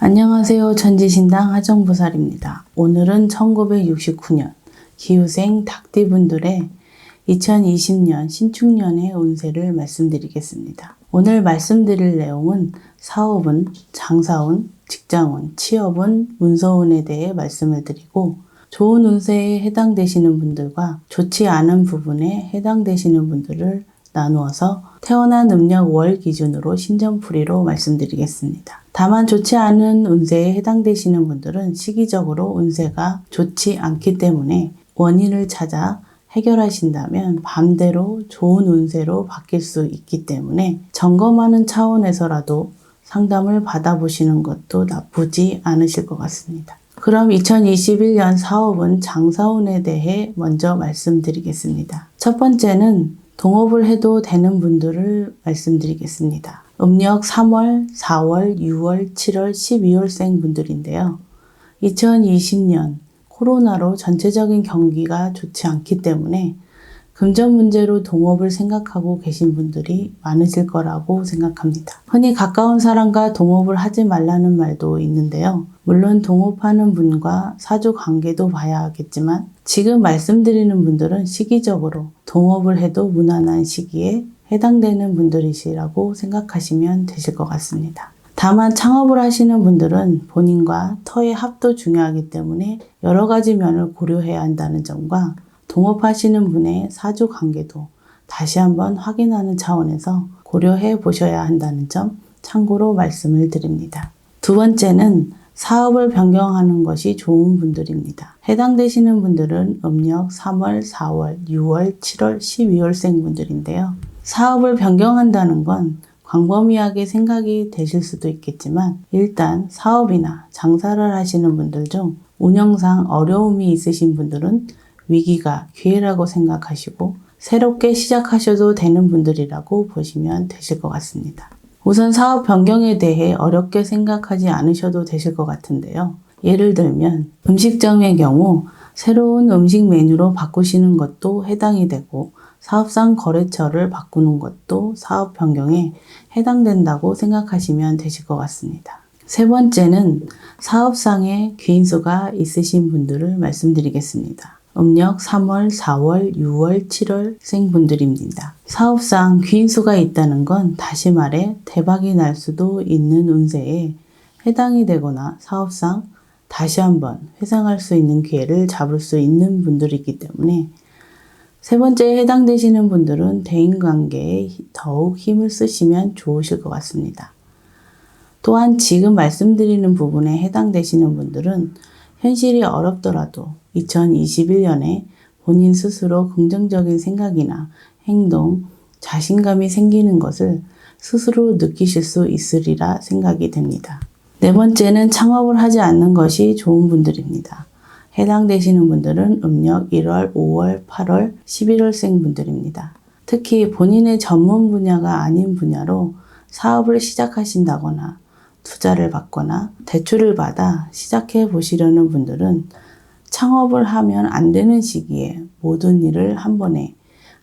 안녕하세요. 천지신당 하정부살입니다. 오늘은 1969년 기후생 닭띠분들의 2020년 신축년의 운세를 말씀드리겠습니다. 오늘 말씀드릴 내용은 사업운, 장사운, 직장운, 취업운, 문서운에 대해 말씀을 드리고 좋은 운세에 해당되시는 분들과 좋지 않은 부분에 해당되시는 분들을 나누어서 태어난 음력 월 기준으로 신점풀이로 말씀드리겠습니다. 다만 좋지 않은 운세에 해당되시는 분들은 시기적으로 운세가 좋지 않기 때문에 원인을 찾아 해결하신다면 반대로 좋은 운세로 바뀔 수 있기 때문에 점검하는 차원에서라도 상담을 받아보시는 것도 나쁘지 않으실 것 같습니다. 그럼 2021년 사업은 장사운에 대해 먼저 말씀드리겠습니다. 첫 번째는 동업을 해도 되는 분들을 말씀드리겠습니다. 음력 3월, 4월, 6월, 7월, 12월생 분들인데요. 2020년 코로나로 전체적인 경기가 좋지 않기 때문에 금전 문제로 동업을 생각하고 계신 분들이 많으실 거라고 생각합니다. 흔히 가까운 사람과 동업을 하지 말라는 말도 있는데요. 물론 동업하는 분과 사주 관계도 봐야 하겠지만 지금 말씀드리는 분들은 시기적으로 동업을 해도 무난한 시기에 해당되는 분들이시라고 생각하시면 되실 것 같습니다. 다만 창업을 하시는 분들은 본인과 터의 합도 중요하기 때문에 여러 가지 면을 고려해야 한다는 점과 동업하시는 분의 사주 관계도 다시 한번 확인하는 차원에서 고려해 보셔야 한다는 점 참고로 말씀을 드립니다. 두 번째는 사업을 변경하는 것이 좋은 분들입니다. 해당되시는 분들은 음력 3월, 4월, 6월, 7월, 12월생 분들인데요. 사업을 변경한다는 건 광범위하게 생각이 되실 수도 있겠지만 일단 사업이나 장사를 하시는 분들 중 운영상 어려움이 있으신 분들은 위기가 기회라고 생각하시고 새롭게 시작하셔도 되는 분들이라고 보시면 되실 것 같습니다. 우선 사업 변경에 대해 어렵게 생각하지 않으셔도 되실 것 같은데요. 예를 들면 음식점의 경우 새로운 음식 메뉴로 바꾸시는 것도 해당이 되고 사업상 거래처를 바꾸는 것도 사업 변경에 해당된다고 생각하시면 되실 것 같습니다. 세 번째는 사업상의 귀인수가 있으신 분들을 말씀드리겠습니다. 음력 3월, 4월, 6월, 7월 생분들입니다. 사업상 귀인수가 있다는 건 다시 말해 대박이 날 수도 있는 운세에 해당이 되거나 사업상 다시 한번 회상할 수 있는 기회를 잡을 수 있는 분들이기 때문에 세 번째에 해당되시는 분들은 대인관계에 더욱 힘을 쓰시면 좋으실 것 같습니다. 또한 지금 말씀드리는 부분에 해당되시는 분들은 현실이 어렵더라도 2021년에 본인 스스로 긍정적인 생각이나 행동, 자신감이 생기는 것을 스스로 느끼실 수 있으리라 생각이 됩니다. 네 번째는 창업을 하지 않는 것이 좋은 분들입니다. 해당되시는 분들은 음력 1월, 5월, 8월, 11월생 분들입니다. 특히 본인의 전문 분야가 아닌 분야로 사업을 시작하신다거나 투자를 받거나 대출을 받아 시작해 보시려는 분들은 창업을 하면 안 되는 시기에 모든 일을 한 번에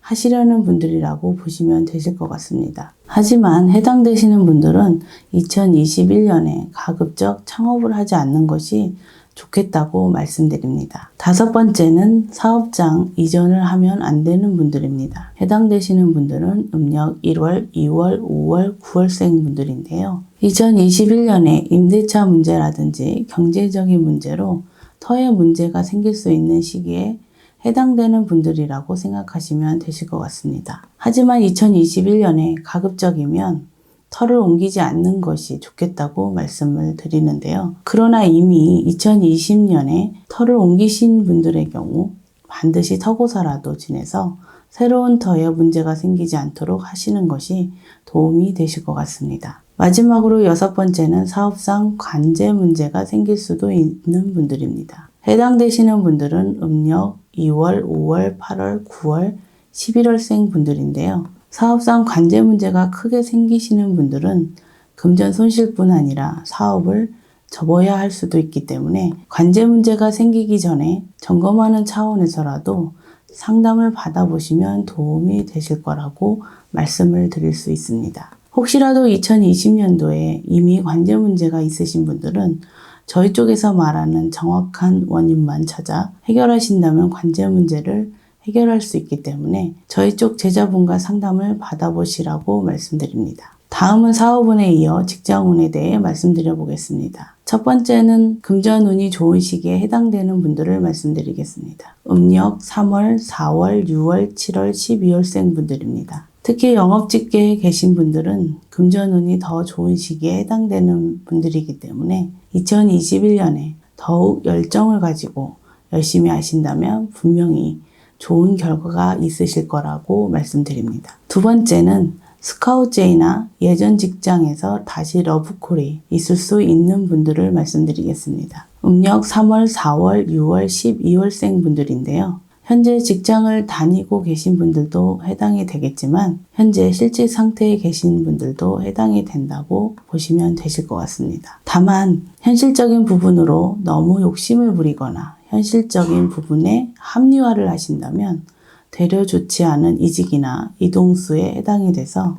하시려는 분들이라고 보시면 되실 것 같습니다. 하지만 해당되시는 분들은 2021년에 가급적 창업을 하지 않는 것이 좋겠다고 말씀드립니다. 다섯 번째는 사업장 이전을 하면 안 되는 분들입니다. 해당되시는 분들은 음력 1월, 2월, 5월, 9월생 분들인데요. 2021년에 임대차 문제라든지 경제적인 문제로 터의 문제가 생길 수 있는 시기에 해당되는 분들이라고 생각하시면 되실 것 같습니다. 하지만 2021년에 가급적이면 털을 옮기지 않는 것이 좋겠다고 말씀을 드리는데요. 그러나 이미 2020년에 털을 옮기신 분들의 경우 반드시 터고사라도 지내서 새로운 터에 문제가 생기지 않도록 하시는 것이 도움이 되실 것 같습니다. 마지막으로 여섯 번째는 사업상 관제 문제가 생길 수도 있는 분들입니다. 해당되시는 분들은 음력 2월, 5월, 8월, 9월, 11월생 분들인데요. 사업상 관제 문제가 크게 생기시는 분들은 금전 손실뿐 아니라 사업을 접어야 할 수도 있기 때문에 관제 문제가 생기기 전에 점검하는 차원에서라도 상담을 받아보시면 도움이 되실 거라고 말씀을 드릴 수 있습니다. 혹시라도 2020년도에 이미 관제 문제가 있으신 분들은 저희 쪽에서 말하는 정확한 원인만 찾아 해결하신다면 관제 문제를 해결할 수 있기 때문에 저희 쪽 제자분과 상담을 받아보시라고 말씀드립니다. 다음은 사업운에 이어 직장운에 대해 말씀드려 보겠습니다. 첫 번째는 금전운이 좋은 시기에 해당되는 분들을 말씀드리겠습니다. 음력 3월, 4월, 6월, 7월, 12월생 분들입니다. 특히 영업직계에 계신 분들은 금전운이 더 좋은 시기에 해당되는 분들이기 때문에 2021년에 더욱 열정을 가지고 열심히 하신다면 분명히 좋은 결과가 있으실 거라고 말씀드립니다. 두 번째는 스카우제이나 예전 직장에서 다시 러브콜이 있을 수 있는 분들을 말씀드리겠습니다. 음력 3월, 4월, 6월, 12월생 분들인데요. 현재 직장을 다니고 계신 분들도 해당이 되겠지만 현재 실직 상태에 계신 분들도 해당이 된다고 보시면 되실 것 같습니다. 다만 현실적인 부분으로 너무 욕심을 부리거나 현실적인 부분에 합리화를 하신다면 되려 좋지 않은 이직이나 이동수에 해당이 돼서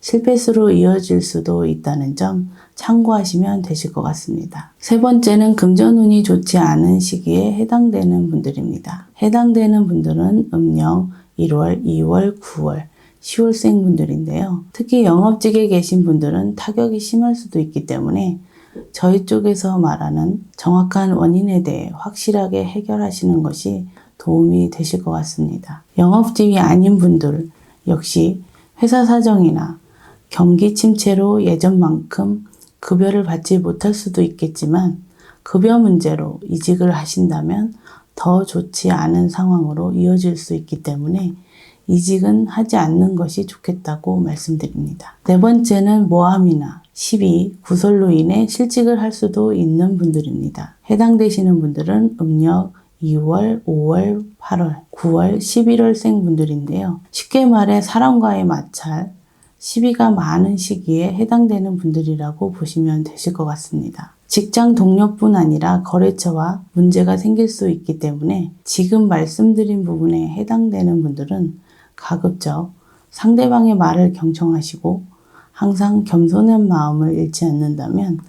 실패수로 이어질 수도 있다는 점 참고하시면 되실 것 같습니다. 세 번째는 금전운이 좋지 않은 시기에 해당되는 분들입니다. 해당되는 분들은 음력 1월, 2월, 9월, 10월생 분들인데요. 특히 영업직에 계신 분들은 타격이 심할 수도 있기 때문에 저희 쪽에서 말하는 정확한 원인에 대해 확실하게 해결하시는 것이 도움이 되실 것 같습니다. 영업직이 아닌 분들 역시 회사 사정이나 경기 침체로 예전만큼 급여를 받지 못할 수도 있겠지만 급여 문제로 이직을 하신다면 더 좋지 않은 상황으로 이어질 수 있기 때문에 이직은 하지 않는 것이 좋겠다고 말씀드립니다. 네 번째는 모함이나 시비, 구설로 인해 실직을 할 수도 있는 분들입니다. 해당되시는 분들은 음력 2월, 5월, 8월, 9월, 11월생 분들인데요. 쉽게 말해 사람과의 마찰, 시비가 많은 시기에 해당되는 분들이라고 보시면 되실 것 같습니다. 직장 동료뿐 아니라 거래처와 문제가 생길 수 있기 때문에 지금 말씀드린 부분에 해당되는 분들은 가급적 상대방의 말을 경청하시고 항상 겸손한 마음을 잃지 않는다면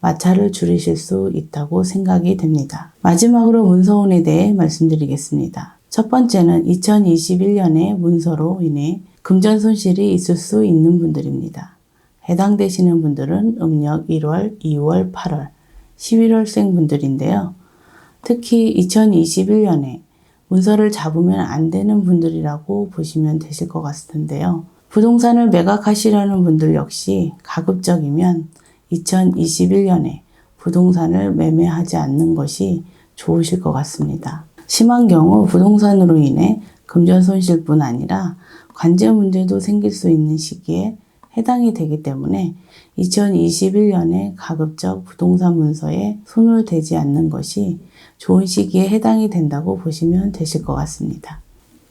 마찰을 줄이실 수 있다고 생각이 됩니다. 마지막으로 문서운에 대해 말씀드리겠습니다. 첫 번째는 2021년에 문서로 인해 금전 손실이 있을 수 있는 분들입니다. 해당되시는 분들은 음력 1월, 2월, 8월, 11월생 분들인데요. 특히 2021년에 문서를 잡으면 안 되는 분들이라고 보시면 되실 것 같은데요. 부동산을 매각하시려는 분들 역시 가급적이면 2021년에 부동산을 매매하지 않는 것이 좋으실 것 같습니다. 심한 경우 부동산으로 인해 금전 손실뿐 아니라 관제 문제도 생길 수 있는 시기에 해당이 되기 때문에 2021년에 가급적 부동산 문서에 손을 대지 않는 것이 좋은 시기에 해당이 된다고 보시면 되실 것 같습니다.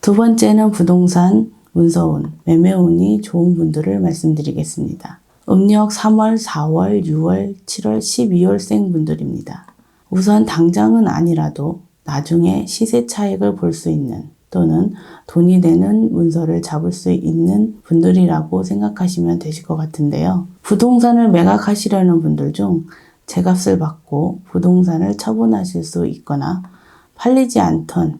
두 번째는 부동산 문서운, 매매운이 좋은 분들을 말씀드리겠습니다. 음력 3월, 4월, 6월, 7월, 12월생 분들입니다. 우선 당장은 아니라도 나중에 시세 차익을 볼 수 있는 또는 돈이 되는 문서를 잡을 수 있는 분들이라고 생각하시면 되실 것 같은데요. 부동산을 매각하시려는 분들 중 제값을 받고 부동산을 처분하실 수 있거나 팔리지 않던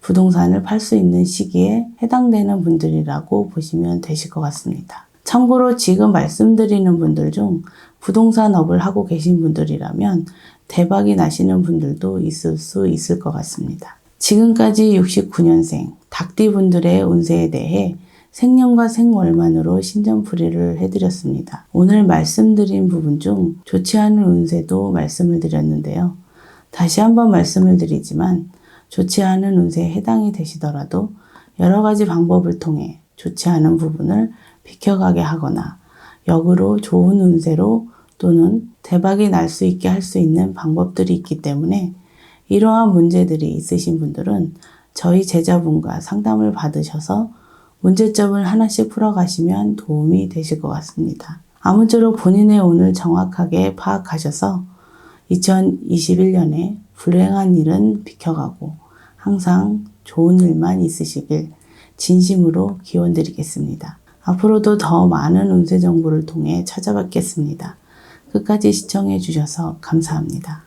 부동산을 팔 수 있는 시기에 해당되는 분들이라고 보시면 되실 것 같습니다. 참고로 지금 말씀드리는 분들 중 부동산 업을 하고 계신 분들이라면 대박이 나시는 분들도 있을 수 있을 것 같습니다. 지금까지 69년생 닭띠 분들의 운세에 대해 생년과 생월만으로 신점풀이를 해드렸습니다. 오늘 말씀드린 부분 중 좋지 않은 운세도 말씀을 드렸는데요. 다시 한번 말씀을 드리지만 좋지 않은 운세에 해당이 되시더라도 여러 가지 방법을 통해 좋지 않은 부분을 비켜가게 하거나 역으로 좋은 운세로 또는 대박이 날 수 있게 할 수 있는 방법들이 있기 때문에 이러한 문제들이 있으신 분들은 저희 제자분과 상담을 받으셔서 문제점을 하나씩 풀어가시면 도움이 되실 것 같습니다. 아무쪼록 본인의 운을 정확하게 파악하셔서 2021년에 불행한 일은 비켜가고 항상 좋은 일만 있으시길 진심으로 기원드리겠습니다. 앞으로도 더 많은 운세 정보를 통해 찾아뵙겠습니다. 끝까지 시청해 주셔서 감사합니다.